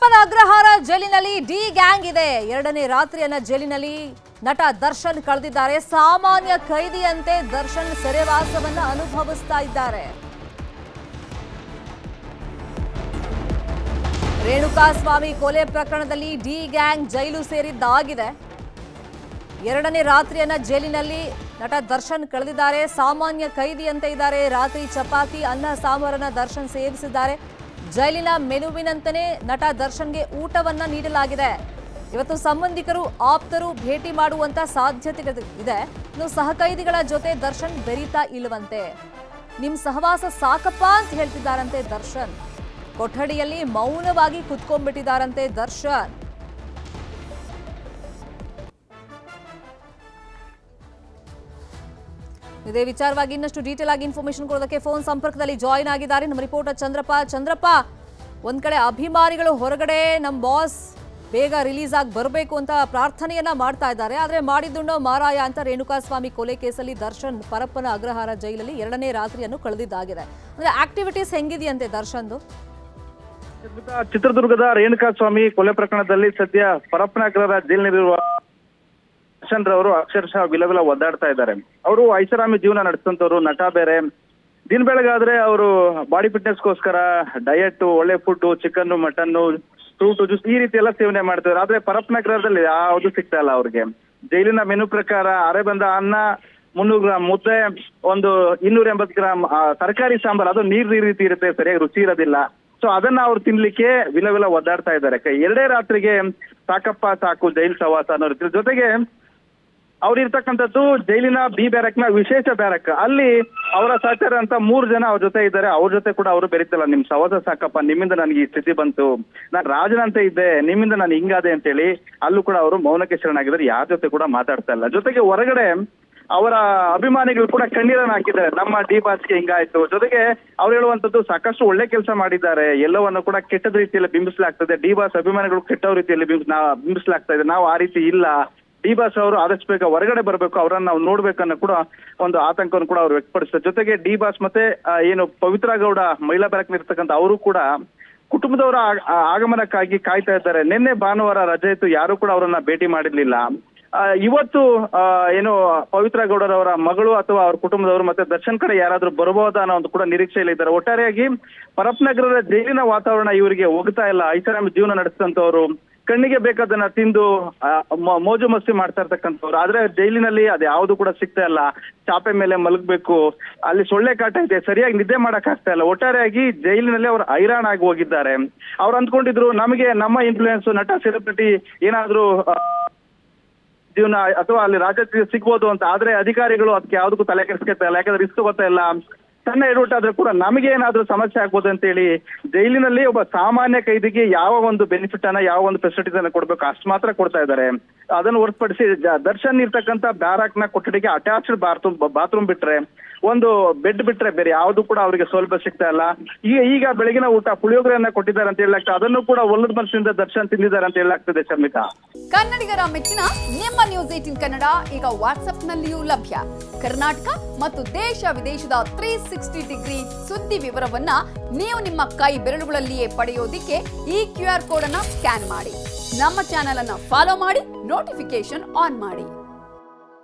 ಪರಪ್ಪನ ಅಗ್ರಹಾರ ಜೈಲಿನಲ್ಲಿ D gang ಇದೆ. ಎರಡನೇ ರಾತ್ರಿಯನ್ನ ಜೈಲಿನಲ್ಲಿ ನಟ ದರ್ಶನ್ ಕಳೆದಿದ್ದಾರೆ. ಸಾಮಾನ್ಯ ಕೈದಿಯಂತೆ ದರ್ಶನ್ ಸೆರೆವಾಸವನ್ನ ಅನುಭವಿಸ್ತಾ ಇದ್ದಾರೆ. ರೇಣುಕಾಸ್ವಾಮಿ ಕೊಲೆ ಪ್ರಕರಣದಲ್ಲಿ ಡಿ ಗ್ಯಾಂಗ್ ಜೈಲು ಸೇರಿದ್ದಾಗಿದೆ. ಎರಡನೇ ರಾತ್ರಿಯನ್ನ ಜೈಲಿನಲ್ಲಿ ನಟ ದರ್ಶನ್ ಕಳೆದಿದ್ದಾರೆ. ಸಾಮಾನ್ಯ ಕೈದಿಯಂತೆ ಇದ್ದಾರೆ. ರಾತ್ರಿ ಚಪಾತಿ, ಅನ್ನ, ಸಾಂಬಾರನ್ನ ದರ್ಶನ್ ಸೇವಿಸಿದ್ದಾರೆ. ಜೈಲಿನ ಮೆನುವಿನಂತನೆ ನಟ ದರ್ಶನ್ಗೆ ಊಟವನ್ನ ನೀಡಲಾಗಿದೆ. ಇವತ್ತು ಸಂಬಂಧಿಕರು, ಆಪ್ತರು ಭೇಟಿ ಮಾಡುವಂತ ಸಾಧ್ಯತೆ ಇದೆ. ಇನ್ನು ಸಹಕೈದಿಗಳ ಜೊತೆ ದರ್ಶನ್ ಬೆರೀತಾ ಇಲ್ಲವಂತೆ. ನಿಮ್ ಸಹವಾಸ ಸಾಕಪ್ಪ ಅಂತ ಹೇಳ್ತಿದ್ದಾರಂತೆ ದರ್ಶನ್. ಕೊಠಡಿಯಲ್ಲಿ ಮೌನವಾಗಿ ಕುತ್ಕೊಂಡ್ಬಿಟ್ಟಿದ್ದಾರಂತೆ ದರ್ಶನ್. ಇದೇ ವಿಚಾರವಾಗಿ ಇನ್ನಷ್ಟು ಡೀಟೇಲ್ ಆಗಿ ಇನ್ಫಾರ್ಮೇಶನ್ ಕೊಡೋದಕ್ಕೆ ಫೋನ್ ಸಂಪರ್ಕದಲ್ಲಿ ಜಾಯಿನ್ ಆಗಿದ್ದಾರೆ. ನಮ್ಮ ರಿಪೋರ್ಟರ್ ಚಂದ್ರಪ್ಪ. ಚಂದ್ರಪ್ಪ, ಒಂದ್ ಕಡೆ ಅಭಿಮಾನಿಗಳು ಹೊರಗಡೆ ನಮ್ಮ ಬಾಸ್ ಬೇಗ ರಿಲೀಸ್ ಆಗಿ ಬರಬೇಕು ಅಂತ ಪ್ರಾರ್ಥನೆಯನ್ನ ಮಾಡ್ತಾ ಇದ್ದಾರೆ. ಆದ್ರೆ ಮಾಡಿದ್ದುಣ್ಣೋ ಮಾರಾಯ ಅಂತ ರೇಣುಕಾಸ್ವಾಮಿ ಕೊಲೆ ಕೇಸಲ್ಲಿ ದರ್ಶನ್ ಪರಪ್ಪನ ಅಗ್ರಹಾರ ಜೈಲಲ್ಲಿ ಎರಡನೇ ರಾತ್ರಿಯನ್ನು ಕಳೆದಿದ್ದಾಗಿದೆ. ಅಂದ್ರೆ ಆಕ್ಟಿವಿಟೀಸ್ ಹೆಂಗಿದೆಯಂತೆ ದರ್ಶನ್ದು? ಚಿತ್ರದುರ್ಗದ ರೇಣುಕಾಸ್ವಾಮಿ ಕೊಲೆ ಪ್ರಕರಣದಲ್ಲಿ ಸದ್ಯ ಪರಪ್ಪನ ಅಗ್ರಹಾರ ಜೈಲಿನಲ್ಲಿರುವ ದರ್ಶನ್ ರವರು ಅಕ್ಷರಶಃ ವಿಲವಿಲ ಒದ್ದಾಡ್ತಾ ಇದ್ದಾರೆ. ಅವರು ಐಷಾರಾಮಿ ಜೀವನ ನಡೆಸಂತವ್ರು ನಟ ಬೇರೆ. ದಿನ ಬೆಳಗಾದ್ರೆ ಅವರು ಬಾಡಿ ಫಿಟ್ನೆಸ್ ಗೋಸ್ಕರ ಡಯಟ್ ಒಳ್ಳೆ food chicken mutton fruit juice ಈ ರೀತಿ ಎಲ್ಲ ಸೇವನೆ ಮಾಡ್ತಿದ್ದಾರೆ. ಆದ್ರೆ ಪರಪ್ಪನಗರದಲ್ಲಿ ಯಾವುದು ಸಿಗ್ತಾ ಇಲ್ಲ ಅವ್ರಿಗೆ. ಜೈಲಿನ ಮೆನು ಪ್ರಕಾರ ಅರೆ ಬಂದ ಅನ್ನ ಮುನ್ನೂರು ಗ್ರಾಮ್ ಮುದ್ದೆ ಒಂದು ಇನ್ನೂರ ಎಂಬತ್ತು ಗ್ರಾಮ್ ತರಕಾರಿ ಸಾಂಬಾರ್, ಅದು ನೀರ್ ಈ ರೀತಿ ಇರುತ್ತೆ, ಸರಿಯಾಗಿ ರುಚಿ ಇರೋದಿಲ್ಲ. ಸೊ ಅದನ್ನ ಅವ್ರು ತಿನ್ಲಿಕ್ಕೆ ವಿಲ ವಿಲ ಒದ್ದಾಡ್ತಾ ಇದ್ದಾರೆ. ಎರಡೇ ರಾತ್ರಿಗೆ ಸಾಕಪ್ಪ ಸಾಕು, ಜೈಲ್ ಸವಾಸ ಅನ್ನೋ ರೀತಿ ಜೊತೆಗೆ ಅವ್ರು ಇರ್ತಕ್ಕಂಥದ್ದು ಜೈಲಿನ ಬಿ ಬ್ಯಾರಕ್ನ ವಿಶೇಷ ಬ್ಯಾರಕ್. ಅಲ್ಲಿ ಅವರ ಸಹಚರ ಅಂತ ಮೂರು ಜನ ಅವ್ರ ಜೊತೆ ಇದ್ದಾರೆ. ಅವ್ರ ಜೊತೆ ಕೂಡ ಅವರು ಬೆರೀತಿಲ್ಲ. ನಿಮ್ ಸಹೋದರ ಸಾಕಪ್ಪ, ನಿಮ್ಮಿಂದ ನನಗೆ ಈ ಸ್ಥಿತಿ ಬಂತು. ನಾನ್ ರಾಜನಂತೆ ಇದ್ದೆ, ನಿಮ್ಮಿಂದ ನಾನು ಹಿಂಗಾದೆ ಅಂತೇಳಿ ಅಲ್ಲೂ ಕೂಡ ಅವರು ಮೌನಕ್ಕೆ ಶರಣಾಗಿದ್ದಾರೆ ಯಾರ ಜೊತೆ ಕೂಡ ಮಾತಾಡ್ತಾ ಇಲ್ಲ. ಜೊತೆಗೆ ಹೊರಗಡೆ ಅವರ ಅಭಿಮಾನಿಗಳು ಕೂಡ ಕಣ್ಣೀರನ್ನು ಹಾಕಿದ್ದಾರೆ. ನಮ್ಮ ಡಿ ಬಾಸ್ಗೆ ಹಿಂಗಾಯ್ತು. ಜೊತೆಗೆ ಅವ್ರು ಹೇಳುವಂತದ್ದು ಸಾಕಷ್ಟು ಒಳ್ಳೆ ಕೆಲಸ ಮಾಡಿದ್ದಾರೆ. ಎಲ್ಲವನ್ನು ಕೂಡ ಕೆಟ್ಟದ ರೀತಿಯಲ್ಲಿ ಬಿಂಬಿಸಲಾಗ್ತದೆ. ಡಿ ಬಾಸ್ ಅಭಿಮಾನಿಗಳು ಕೆಟ್ಟ ರೀತಿಯಲ್ಲಿ ಬಿಂಬಿಸಲಾಗ್ತಾ ಇದೆ. ನಾವು ಆ ರೀತಿ ಇಲ್ಲ. ಡಿ ಬಾಸ್ ಅವರು ಆದಷ್ಟು ಬೇಗ ಹೊರಗಡೆ ಬರಬೇಕು, ಅವರನ್ನ ನಾವು ನೋಡ್ಬೇಕನ್ನ ಕೂಡ ಒಂದು ಆತಂಕವನ್ನು ಕೂಡ ಅವರು ವ್ಯಕ್ತಪಡಿಸ್ತಾರೆ ಜೊತೆಗೆ ಡಿ ಬಾಸ್ ಮತ್ತೆ ಏನು ಪವಿತ್ರ ಗೌಡ ಮಹಿಳಾ ಬ್ಯಾರಕ್ ಇರ್ತಕ್ಕಂಥ ಅವರು ಕೂಡ ಕುಟುಂಬದವರ ಆಗಮನಕ್ಕಾಗಿ ಕಾಯ್ತಾ ಇದ್ದಾರೆ. ನಿನ್ನೆ ಭಾನುವಾರ ರಜೆ ಇತ್ತು, ಯಾರು ಕೂಡ ಅವರನ್ನ ಭೇಟಿ ಮಾಡಿರ್ಲಿಲ್ಲ. ಇವತ್ತು ಏನು ಪವಿತ್ರ ಗೌಡರವರ ಮಗಳು ಅಥವಾ ಅವ್ರ ಕುಟುಂಬದವರು ಮತ್ತೆ ದರ್ಶನ್ ಕಡೆ ಯಾರಾದ್ರೂ ಬರಬಹುದಾ ಅನ್ನೋ ಒಂದು ಕೂಡ ನಿರೀಕ್ಷೆಯಲ್ಲಿ ಇದ್ದಾರೆ. ಒಟ್ಟಾರೆಯಾಗಿ ಪರಪ್ನಗರದ ಜೈಲಿನ ವಾತಾವರಣ ಇವರಿಗೆ ಹೋಗ್ತಾ ಇಲ್ಲ. ಐಷಾರಾಮಿ ಜೀವನ ನಡೆಸಿದಂತವ್ರು ಕಣ್ಣಿಗೆ ಬೇಕಾದನ್ನ ತಿಂದು ಮೋಜು ಮಸ್ತಿ ಮಾಡ್ತಾ ಇರ್ತಕ್ಕಂಥವ್ರು. ಆದ್ರೆ ಜೈಲಿನಲ್ಲಿ ಅದು ಯಾವುದು ಕೂಡ ಸಿಗ್ತಾ ಇಲ್ಲ. ಚಾಪೆ ಮೇಲೆ ಮಲಗಬೇಕು. ಅಲ್ಲಿ ಸೊಳ್ಳೆ ಕಾಟ ಇದೆ. ಸರಿಯಾಗಿ ನಿದ್ದೆ ಮಾಡಕ್ ಆಗ್ತಾ ಇಲ್ಲ. ಒಟ್ಟಾರೆಯಾಗಿ ಜೈಲಿನಲ್ಲಿ ಅವ್ರು ಹೈರಾಣ ಆಗಿ ಹೋಗಿದ್ದಾರೆ. ಅವ್ರು ಅಂದ್ಕೊಂಡಿದ್ರು, ನಮಗೆ ನಮ್ಮ ಇನ್ಫ್ಲೂಯೆನ್ಸ್ ನಟ ಸೆಲೆಬ್ರಿಟಿ ಏನಾದ್ರೂ ಜೀವನ ಅಥವಾ ಅಲ್ಲಿ ರಾಜ್ಯ ಸಿಗ್ಬೋದು ಅಂತ. ಆದ್ರೆ ಅಧಿಕಾರಿಗಳು ಅದಕ್ಕೆ ಯಾವ್ದಕ್ಕೂ ತಲೆ ಕೆಡಿಸ್ಕೊತಾ ಇಲ್ಲ. ಯಾಕಂದ್ರೆ ರಿಸ್ಕ್ ಗೊತ್ತಾ ಇಲ್ಲ. ಸಣ್ಣ ಆದ್ರೂ ಕೂಡ ನಮಗೆ ಏನಾದ್ರೂ ಸಮಸ್ಯೆ ಆಗ್ಬೋದು ಅಂತೇಳಿ ಜೈಲಿನಲ್ಲಿ ಒಬ್ಬ ಸಾಮಾನ್ಯ ಕೈದಿಗೆ ಯಾವ ಒಂದು ಬೆನಿಫಿಟ್ ಅನ್ನ, ಯಾವ ಒಂದು ಫೆಸಿಲಿಟೀಸ್ ಅನ್ನ ಕೊಡ್ಬೇಕು ಅಷ್ಟು ಮಾತ್ರ ಕೊಡ್ತಾ ಇದ್ದಾರೆ. ಅದನ್ನು ಹೊರತುಪಡಿಸಿ ದರ್ಶನ್ ಇರ್ತಕ್ಕಂತ ಬ್ಯಾರಾಕ್ನ ಕೊಠಡಿಗೆ ಅಟ್ಯಾಚ್ಡ್ ಬಾತ್ರೂಮ್ ಬಾತ್ರೂಮ್ ಬಿಟ್ರೆ ಒಂದು ಬೆಡ್ ಬಿಟ್ರೆ ಬೇರೆ ಯಾವುದು ಕೂಡ ಅವರಿಗೆ ಸೌಲಭ್ಯ ಸಿಗ್ತಾ ಇಲ್ಲ. ಈಗ ಈಗ ಬೆಳಗಿನ ಊಟ ಪುಳಿಯೋಗರೆಯನ್ನ ಕೊಟ್ಟಿದ್ದಾರೆ ಅಂತ ಹೇಳಲಾಗ್ತದೆ ಅದನ್ನು ಕೂಡ ಒಲ್ಲದ ಮನಸ್ಸಿನಿಂದ ದರ್ಶನ್ ತಿಂದಿದ್ದಾರೆ ಅಂತ ಹೇಳಲಾಗ್ತದೆ ಸಮಿತ ಕನ್ನಡಿಗರ ಮೆಚ್ಚಿನ ನಿಮ್ಮ ನ್ಯೂಸ್ ಏಟಿನ್ ಕನ್ನಡ ಈಗ ವಾಟ್ಸ್ಆಪ್ನಲ್ಲಿಯೂ ಲಭ್ಯ. ಕರ್ನಾಟಕ ಮತ್ತು ದೇಶ ವಿದೇಶದ ತ್ರೀ ಸಿಕ್ಸ್ಟಿ ಡಿಗ್ರಿ ಸುದ್ದಿ ವಿವರವನ್ನ ನೀವು ನಿಮ್ಮ ಕೈ ಬೆರಳುಗಳಲ್ಲಿಯೇ ಪಡೆಯೋದಿಕ್ಕೆ ಈ ಕ್ಯೂ ಆರ್ ಕೋಡ್ ಅನ್ನ ಸ್ಕ್ಯಾನ್ ಮಾಡಿ. ನಮ್ಮ ಚಾನೆಲ್ ಅನ್ನ ಫಾಲೋ ಮಾಡಿ ನೋಟಿಫಿಕೇಶನ್ ಆನ್ ಮಾಡಿ.